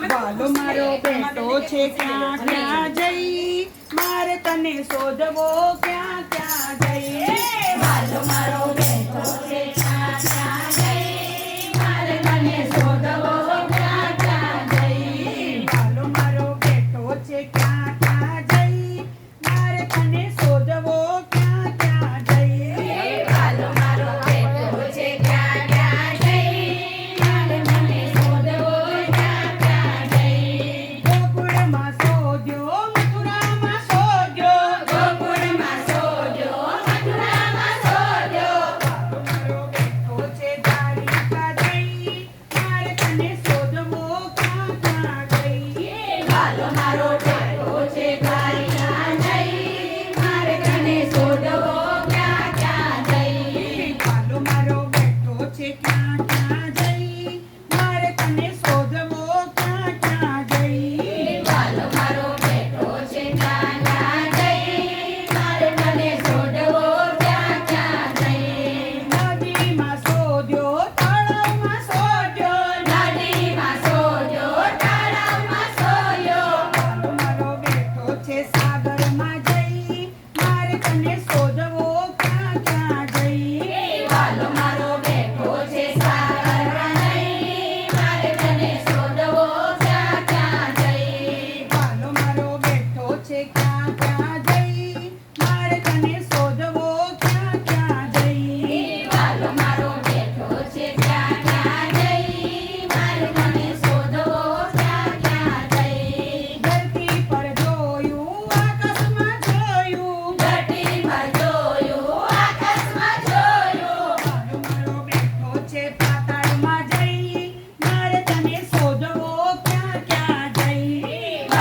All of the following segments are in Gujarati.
વાલો મારો બેટો છે ક્યાં ક્યાં જઈ? મારે તને શોધવો ક્યાં ક્યાં જઈ? Esa.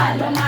Paloma.